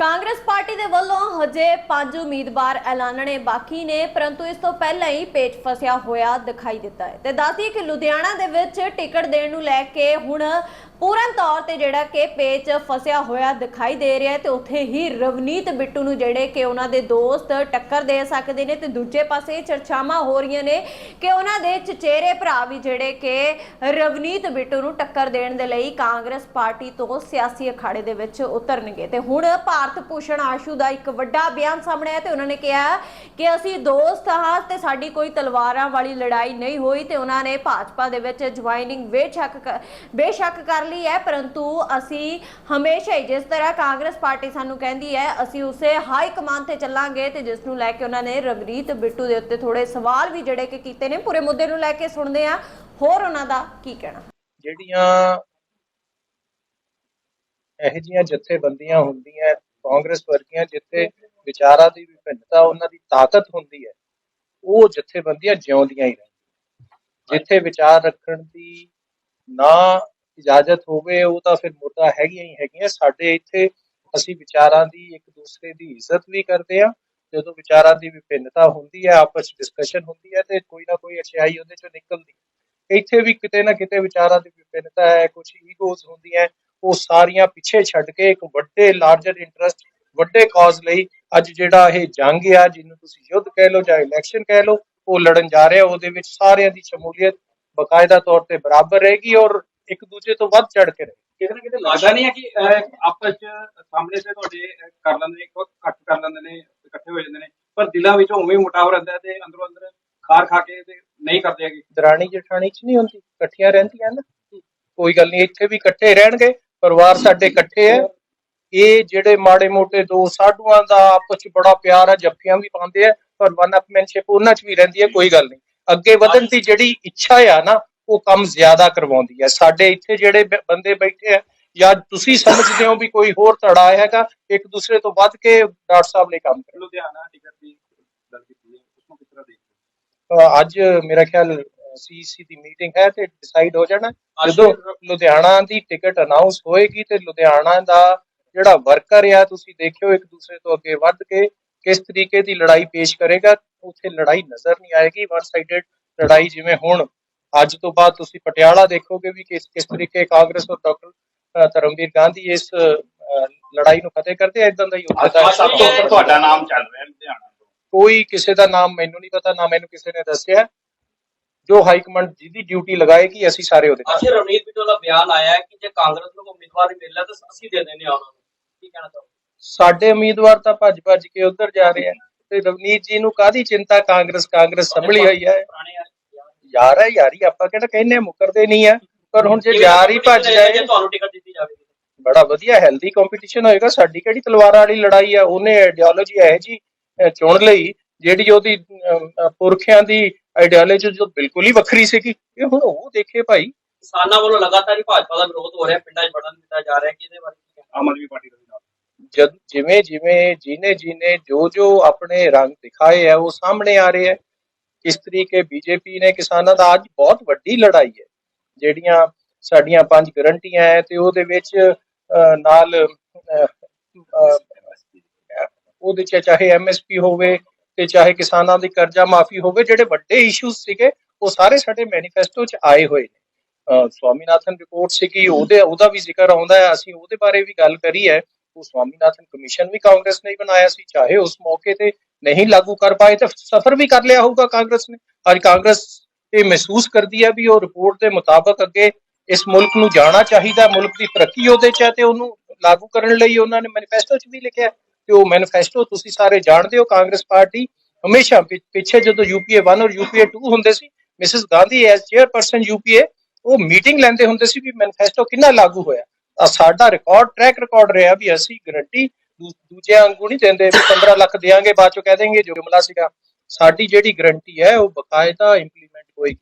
Congress party ਦੇ ਵੱਲੋਂ ਹਜੇ ਪੰਜ ਉਮੀਦਵਾਰ ਐਲਾਨਣੇ ਬਾਕੀ ਨੇ, ਪਰੰਤੂ ਇਸ ਤੋਂ ਪਹਿਲਾਂ ਹੀ ਪੇਚ ਫਸਿਆ ਹੋਇਆ ਦਿਖਾਈ ਦਿੱਤਾ ਹੈ। ਤੇ ਦੱਸਦੀ ਕਿ ਲੁਧਿਆਣਾ ਦੇ ਵਿੱਚ ਟਿਕਟ ਦੇਣ ਨੂੰ ਲੈ ਕੇ ਹੁਣ ਪੂਰਨ ਤੌਰ ਤੇ ਜਿਹੜਾ ਕਿ ਪੇਚ ਫਸਿਆ ਹੋਇਆ ਦਿਖਾਈ ਦੇ ਰਿਹਾ ਤੇ ਉੱਥੇ ਹੀ ਰਵਨੀਤ ਬਿੱਟੂ ਨੂੰ ਜਿਹੜੇ ਕਿ ਉਹਨਾਂ ਦੇ ਦੋਸਤ ਟੱਕਰ ਦੇ ਸਕਦੇ ਨੇ ਤੇ ਦੂਜੇ ਪਾਸੇ ਚਰਚਾਵਾਂ ਹੋ ਰਹੀਆਂ ਨੇ ਕਿ ਉਹਨਾਂ ਦੇ ਚਚੇਰੇ ਭਰਾ ਵੀ ਜਿਹੜੇ ਕਿ ਰਵਨੀਤ ਬਿੱਟੂ ਨੂੰ ਟੱਕਰ ਦੇਣ ਦੇ ਲਈ ਕਾਂਗਰਸ ਪਾਰਟੀ ਤੋਂ ਸਿਆਸੀ ਅਖਾੜੇ ਦੇ ਵਿੱਚ ਉਤਰਨਗੇ। ਤੇ ਹੁਣ ਭਾਰਤ ਭੂਸ਼ਣ ਆਸ਼ੂ ਦਾ ਇੱਕ ਵੱਡਾ ਬਿਆਨ ਸਾਹਮਣੇ ਆਇਆ ਤੇ ਉਹਨਾਂ ਨੇ ਕਿਹਾ ਕਿ ਅਸੀਂ ਦੋਸਤ ਹਾਂ ਤੇ ਸਾਡੀ ਕੋਈ ਤਲਵਾਰਾਂ ਵਾਲੀ ਲੜਾਈ ਨਹੀਂ ਹੋਈ ਤੇ ਉਹਨਾਂ ਨੇ ਭਾਜਪਾ ਦੇ ਵਿੱਚ ਜੁਆਇਨਿੰਗ ਬੇਸ਼ੱਕ ਬੇਸ਼ੱਕ ਕਰ ਲਈ ਹੈ, ਪਰੰਤੂ ਅਸੀਂ ਹਮੇਸ਼ਾ ਹੀ ਜਿਸ ਤਰ੍ਹਾਂ ਕਾਂਗਰਸ ਪਾਰਟੀ ਸਾਨੂੰ ਕਹਿੰਦੀ ਹੈ, ਅਸੀਂ ਉਸੇ ਹਾਈ ਕਮਾਨ ਤੇ ਚੱਲਾਂਗੇ ਤੇ ਜਿਸ ਨੂੰ ਲੈ ਕੇ ਉਹਨਾਂ ਨੇ ਰਵਨੀਤ ਬਿੱਟੂ ਦੇ ਉੱਤੇ ਥੋੜੇ ਸਵਾਲ ਵੀ ਜਿਹੜੇ ਕਿ ਕੀਤੇ ਨੇ, ਪੂਰੇ ਮੁੱਦੇ ਨੂੰ ਲੈ ਕੇ ਸੁਣਦੇ ਆ ਹੋਰ ਉਹਨਾਂ ਦਾ ਕੀ ਕਹਿਣਾ? ਜਿਹੜੀਆਂ ਇਹੋ ਜਿਹੀਆਂ ਜਥੇਬੰਦੀਆਂ ਹੁੰਦੀਆਂ ਕਾਂਗਰਸ ਵਰਗੀਆਂ ਜਿੱਥੇ ਵਿਚਾਰਾਂ ਦੀ ਵਿਭਿੰਨਤਾ, ਉਹਨਾਂ ਦੀ ਤਾਕਤ ਹੁੰਦੀ ਹੈ, ਉਹ ਜਥੇਬੰਦੀਆਂ ਜਿਉਂਦੀਆਂ ਹੀ ਰਹਿੰਦੀਆਂ। ਜਿੱਥੇ ਵਿਚਾਰ ਰੱਖਣ ਦੀ ਨਾ ਇਜਾਜ਼ਤ ਹੋਵੇ, ਉਹ ਤਾਂ ਫਿਰ ਮੁੱਦਾ ਹੈਗੀਆਂ ਹੀ ਹੈਗੀਆਂ। ਸਾਡੇ ਇੱਥੇ ਅਸੀਂ ਵਿਚਾਰਾਂ ਦੀ ਇੱਕ ਦੂਸਰੇ ਦੀ ਇੱਜ਼ਤ ਵੀ ਕਰਦੇ ਆ ਜਦੋਂ ਵਿਚਾਰਾਂ ਦੀ ਵਿਭਿੰਨਤਾ ਹੁੰਦੀ ਹੈ, ਆਪਸ ਡਿਸਕਸ਼ਨ ਹੁੰਦੀ ਹੈ, ਤੇ ਕੋਈ ਨਾ ਕੋਈ ਅਛਾਈ ਉਹਦੇ ਚੋਂ ਨਿਕਲਦੀ ਇੱਥੇ ਵੀ ਕਿਤੇ ਨਾ ਕਿਤੇ ਵਿਚਾਰਾਂ ਦੀ ਵਿਭਿੰਨਤਾ ਹੈ ਕੁਝ ਈਗੋਜ਼ ਹੁੰਦੀਆਂ ਉਹ ਸਾਰੀਆਂ ਪਿੱਛੇ ਛੱਡ ਕੇ ਇੱਕ ਵੱਡੇ ਲਾਰਜਰ ਇੰਟਰਸਟ ਵੱਡੇ ਕਾਜ਼ ਲਈ ਅੱਜ ਜਿਹੜਾ ਇਹ ਜੰਗ ਆ ਜਿਹਨੂੰ ਤੁਸੀਂ ਯੁੱਧ ਕਹਿ ਲਓ ਜਾਂ ਇਲੈਕਸ਼ਨ ਕਹਿ ਲਓ ਉਹ ਲੜਨ ਜਾ ਰਹੇ। ਉਹਦੇ ਵਿੱਚ ਸਾਰਿਆਂ ਦੀ ਸ਼ਮੂਲੀਅਤ ਬਕਾਇਦਾ ਤੌਰ ਤੇ ਬਰਾਬਰ ਰਹੇਗੀ ਔਰ ਇੱਕ ਦੂਜੇ ਤੋਂ ਵੱਧ ਚੜ ਕੇ ਰਹੇਗੀ। ਕਿਤੇ ਨਾ ਕਿਤੇ ਲੱਗਦਾ ਨਹੀਂ ਹੈ ਕਿ ਆਪਸ ਚ ਸਾਹਮਣੇ ਸੇ ਤੁਹਾਡੇ ਕਰ ਲੈਂਦੇ ਨੇ ਘੱਟ ਕਰ ਲੈਂਦੇ ਨੇ ਇਕੱਠੇ ਹੋ ਜਾਂਦੇ ਨੇ ਪਰ ਦਿਲਾਂ ਵਿੱਚ ਉਵੇਂ ਮੁਟਾਵ ਰਹਿੰਦਾ ਤੇ ਅੰਦਰੋਂ ਅੰਦਰ ਖਾਰ ਖਾ ਕੇ ਤੇ ਨਹੀਂ ਕਰਦੇ ਹੈਗੇ। ਦਰਾਣੀ ਜਠਾਣੀ ਚ ਨਹੀਂ ਹੁੰਦੀ? ਇਕੱਠੀਆਂ ਰਹਿੰਦੀਆਂ ਨਾ? ਕੋਈ ਗੱਲ ਨਹੀਂ ਇੱਥੇ ਵੀ ਇਕੱਠੇ ਰਹਿਣਗੇ। ਪਰਿਵਾਰ ਸਾਡੇ ਇਕੱਠੇ ਹੈ। ਇਹ ਜਿਹੜੇ ਮਾੜੇ ਮੋਟੇ ਦੋ ਸਾਡੂਆਂ ਦਾ ਆਪਸ ਚ ਬੜਾ ਪਿਆਰ ਹੈ ਜੱਫੀਆਂ ਵੀ ਪਾਉਂਦੇ ਆ ਪਰ ਵਨ ਅਪਮੈਨਸ਼ਿਪ ਉਹਨਾਂ ਚ ਵੀ ਰਹਿੰਦੀ ਹੈ ਕੋਈ ਗੱਲ ਨਹੀਂ। ਅੱਗੇ ਵਧਣ ਦੀ ਜਿਹੜੀ ਇੱਛਾ ਆ ਨਾ ਉਹ ਕੰਮ ਜ਼ਿਆਦਾ ਕਰਵਾਉਂਦੀ ਹੈ। ਸਾਡੇ ਇੱਥੇ ਜਿਹੜੇ ਬੰਦੇ ਬੈਠੇ ਆ ਜਾਂ ਤੁਸੀਂ ਸਮਝਦੇ ਹੋ ਵੀ ਕੋਈ ਹੋਰ ਧੜਾ ਹੈਗਾ ਇੱਕ ਦੂਸਰੇ ਤੋਂ ਵੱਧ ਕੇ ਡਾਕਟਰ ਸਾਹਿਬ ਨੇ ਕੰਮ ਲੁਧਿਆਣਾ ਟਿਕਟ ਦੀ ਗੱਲ ਕੀਤੀ ਹੈ ਉਸ ਨੂੰ ਕਿਸ ਤਰ੍ਹਾਂ ਦੇਖਦੇ ਅੱਜ ਮੇਰਾ ਖਿਆਲ ਸੀਸੀ ਦੀ ਮੀਟਿੰਗ ਹੈ ਤੇ ਡਿਸਾਈਡ ਹੋ ਜਾਣਾ। ਜਦੋਂ ਲੁਧਿਆਣਾ ਦੀ ਟਿਕਟ ਅਨਾਉਂਸ ਹੋਏਗੀ ਤੇ ਲੁਧਿਆਣਾ ਦਾ ਜਿਹੜਾ ਵਰਕਰ ਆ ਤੁਸੀਂ ਦੇਖਿਓ ਇੱਕ ਦੂਸਰੇ ਤੋਂ ਅੱਗੇ ਵੱਧ ਕੇ ਕਿਸ ਤਰੀਕੇ ਦੀ ਲੜਾਈ ਪੇਸ਼ ਕਰੇਗਾ ਉੱਥੇ ਲੜਾਈ ਨਜ਼ਰ ਨਹੀਂ ਆਏਗੀ। ਵਨ ਸਾਈਡਡ ਲੜਾਈ ਜਿਵੇਂ ਹੁਣ ਅੱਜ ਤੋਂ ਬਾਅਦ ਤੁਸੀਂ ਪਟਿਆਲਾ ਦੇਖੋਗੇ ਵੀ ਕਿਸ ਕਿਸ ਤਰੀਕੇ ਕਾਂਗਰਸ ਔਰ ਡਾਕਟਰ ਧਰਮਵੀਰ ਗਾਂਧੀ ਇਸ ਲੜਾਈ ਨੂੰ ਫਤਿਹ ਕਰਦੇ ਆ ਇਦਾਂ ਦਾ ਹੀ ਉੱਥੇ ਦਾ ਸਭ ਤੋਂ ਤੁਹਾਡਾ ਨਾਮ ਚੱਲ ਰਿਹਾ ਲੁਧਿਆਣਾ ਕੋਈ ਕਿਸੇ ਦਾ ਨਾਮ ਮੈਨੂੰ ਨਹੀਂ ਪਤਾ ਨਾ ਮੈਨੂੰ ਕਿਸੇ ਨੇ ਦੱਸਿਆ। ਜੋ ਹਾਈ ਕਮਾਂਡ ਜਿਹਦੀ ਡਿਊਟੀ ਲਗਾਏਗੀ ਅਸੀਂ ਸਾਰੇ ਉਹਦੇ ਅੱਜ ਰਵਨੀਤ ਬਿੱਟੂ ਦਾ ਬਿਆਨ ਆਇਆ ਹੈ ਕਿ ਜੇ ਕਾਂਗਰਸ ਨੂੰ ਉਮੀਦਵਾਰ ਮਿਲਦਾ ਤਾਂ ਅਸੀਂ ਦੇ ਦਿੰਦੇ ਆ ਉਹਨਾਂ ਨੂੰ। ਕੀ ਕਹਿਣਾ ਚਾਹੋਗੇ? ਸਾਡੇ ਉਮੀਦਵਾਰ ਤਾਂ ਭੱਜ ਭੱਜ ਕੇ ਉਧਰ ਜਾ ਰਹੇ ਆ। ਤੇ ਰਵਨੀਤ ਜੀ ਨੂੰ ਕਾਦੀ ਚਿੰਤਾ? ਕਾਂਗਰਸ ਕਾਂਗਰਸ ਸੰਭਲੀ ਹੋਈ ਹੈ। ਯਾਰ- ਹੈ ਯਾਰੀ ਆਪਾਂ ਕਿਹੜਾ ਕਹਿੰਦੇ ਆ, ਮੁੱਕਰਦੇ ਨਹੀਂ ਆ। ਪਰ ਹੁਣ ਜੇ ਯਾਰ ਹੀ ਭੱਜ ਜਾਏ ਤੁਹਾਨੂੰ ਟਿਕਟ ਦਿੱਤੀ ਜਾਵੇਗੀ? ਬੜਾ ਵਧੀਆ ਹੈਲਦੀ ਕੰਪੀਟੀਸ਼ਨ ਹੋਏਗਾ। ਸਾਡੀ ਕਿਹੜੀ ਤਲਵਾਰਾਂ ਵਾਲੀ ਲੜਾਈ ਆ? ਉਹਨੇ ਆਈਡੀਓਲੋਜੀ ਹੈ ਜੀ ਚੁਣ ਲਈ ਜਿਹੜੀ ਉਹਦੀ ਪੁਰਖਿਆਂ ਦੀ ਆਈਡੀਓਲੋਜੀ ਜੋ ਬਿਲਕੁਲ ਹੀ ਵੱਖਰੀ ਸੀਗੀ ਇਹ ਹੁਣ ਉਹ ਦੇਖੇ ਭਾਈ। ਕਿਸਾਨਾਂ ਵੱਲੋਂ ਲਗਾਤਾਰ ਹੀ ਭਾਜਪਾ ਦਾ ਵਿਰੋਧ ਹੋ ਰਿਹਾ ਪਿੰਡਾਂ 'ਚ ਵੜਨ ਦਿੱਤਾ ਜਾ ਰਿਹਾ ਕਿ ਇਹਦੇ ਬਾਰੇ ਕੀ ਕਹਿਣਾ? ਆਮ ਆਦਮੀ ਪਾਰਟੀ ਦਾ ਵੀ ਨਾਲ। ਜਦ ਜਿਵੇਂ ਜਿਵੇਂ ਜੀਨੇ ਜੀਨੇ ਜੋ ਜੋ ਆਪਣੇ ਰੰਗ ਦਿਖਾਏ ਆ ਉਹ ਸਾਹਮਣੇ ਆ ਰਹੇ ਆ। ਕਿਸ ਤਰੀਕੇ ਬੀਜੇਪੀ ਨੇ ਕਿਸਾਨਾਂ ਦਾ ਅੱਜ ਬਹੁਤ ਵੱਡੀ ਲੜਾਈ ਹੈ ਜਿਹੜੀਆਂ ਸਾਡੀਆਂ ਪੰਜ ਗਰੰਟੀਆਂ ਹੈ ਤੇ ਉਹਦੇ ਵਿੱਚ ਅਹ, ਨਾਲ ਅਹ, ਅਹ, ਉਹਦੇ ਚ ਚਾਹੇ ਐਮਐਸਪੀ ਹੋਵੇ ਤੇ ਚਾਹੇ ਕਿਸਾਨਾਂ ਦੀ ਕਰਜ਼ਾ ਮਾਫੀ ਹੋਵੇ, ਜਿਹੜੇ ਵੱਡੇ ਇਸ਼ੂਜ਼ ਸੀਗੇ, ਉਹ ਸਾਰੇ ਸਾਡੇ ਮੈਨੀਫੈਸਟੋ ਚ ਆਏ ਹੋਏ ਨੇ। ਸਵਾਮੀਨਾਥਨ ਰਿਪੋਰਟ ਸੀਗੀ, ਉਹਦੇ, ਉਹਦਾ ਵੀ ਜ਼ਿਕਰ ਆਉਂਦਾ ਹੈ। ਅਸੀਂ ਉਹਦੇ ਬਾਰੇ ਵੀ ਗੱਲ ਕਰੀ ਹੈ। ਉਹ ਸਵਾਮੀਨਾਥਨ ਕਮਿਸ਼ਨ ਵੀ ਕਾਂਗਰਸ ਨੇ ਬਣਾਇਆ ਸੀ। ਚਾਹੇ ਉਸ ਮੌਕੇ ਤੇ ਨਹੀਂ ਲਾਗੂ ਕਰ ਪਾਏ ਤੇ ਸਫਰ ਵੀ ਕਰ ਲਿਆ ਹੋਊਗਾ ਕਾਂਗਰਸ ਨੇ। ਅੱਜ ਕਾਂਗਰਸ ਇਹ ਮਹਿਸੂਸ ਕਰਦੀ ਹੈ ਵੀ ਉਹ ਰਿਪੋਰਟ ਦੇ ਮੁਤਾਬਕ ਅੱਗੇ ਇਸ ਮੁਲਕ ਨੂੰ ਜਾਣਾ ਚਾਹੀਦਾ ਮੁਲਕ ਦੀ ਤਰੱਕੀ ਉਹਦੇ ਚ ਤੇ ਉਹਨੂੰ ਲਾਗੂ ਕਰਨ ਲਈ ਉਹਨਾਂ ਨੇ ਮੈਨੀਫੈਸਟੋ ਚ ਵੀ ਲਿਖਿਆ ਤੇ ਉਹ ਮੈਨੀਫੈਸਟੋ ਤੁਸੀਂ ਸਾਰੇ ਜਾਣਦੇ ਹੋ, ਕਾਂਗਰਸ ਪਾਰਟੀ ਹਮੇਸ਼ਾ ਪਿੱਛੇ ਜਦੋਂ ਯੂਪੀਏ 1 ਔਰ ਯੂਪੀਏ 2 ਹੁੰਦੇ ਸੀ Mrs Gandhi as chairperson UPA ਉਹ ਮੀਟਿੰਗ ਲੈਂਦੇ ਹੁੰਦੇ ਸੀ ਵੀ ਮੈਨੀਫੈਸਟੋ ਕਿੰਨਾ ਲਾਗੂ ਹੋਇਆ। ਆ ਸਾਡਾ ਰਿਕਾਰਡ ਟਰੈਕ ਰਿਕਾਰਡ ਰਿਹਾ ਵੀ ਅਸੀਂ ਗਰੰਟੀ ਦੂਜਿਆਂ ਵਾਂਗੂ ਨਹੀਂ ਦਿੰਦੇ ਵੀ 15 ਲੱਖ ਦੇਾਂਗੇ ਬਾਅਦ ਚੋਂ ਕਹਿ ਦੇਂਗੇ ਜੋ ਜੁਮਲਾ ਸੀਗਾ। ਸਾਡੀ ਜਿਹੜੀ ਗਰੰਟੀ ਹੈ, ਉਹ ਬਕਾਇਦਾ ਇੰਪਲੀਮੈਂਟ ਹੋਏਗੀ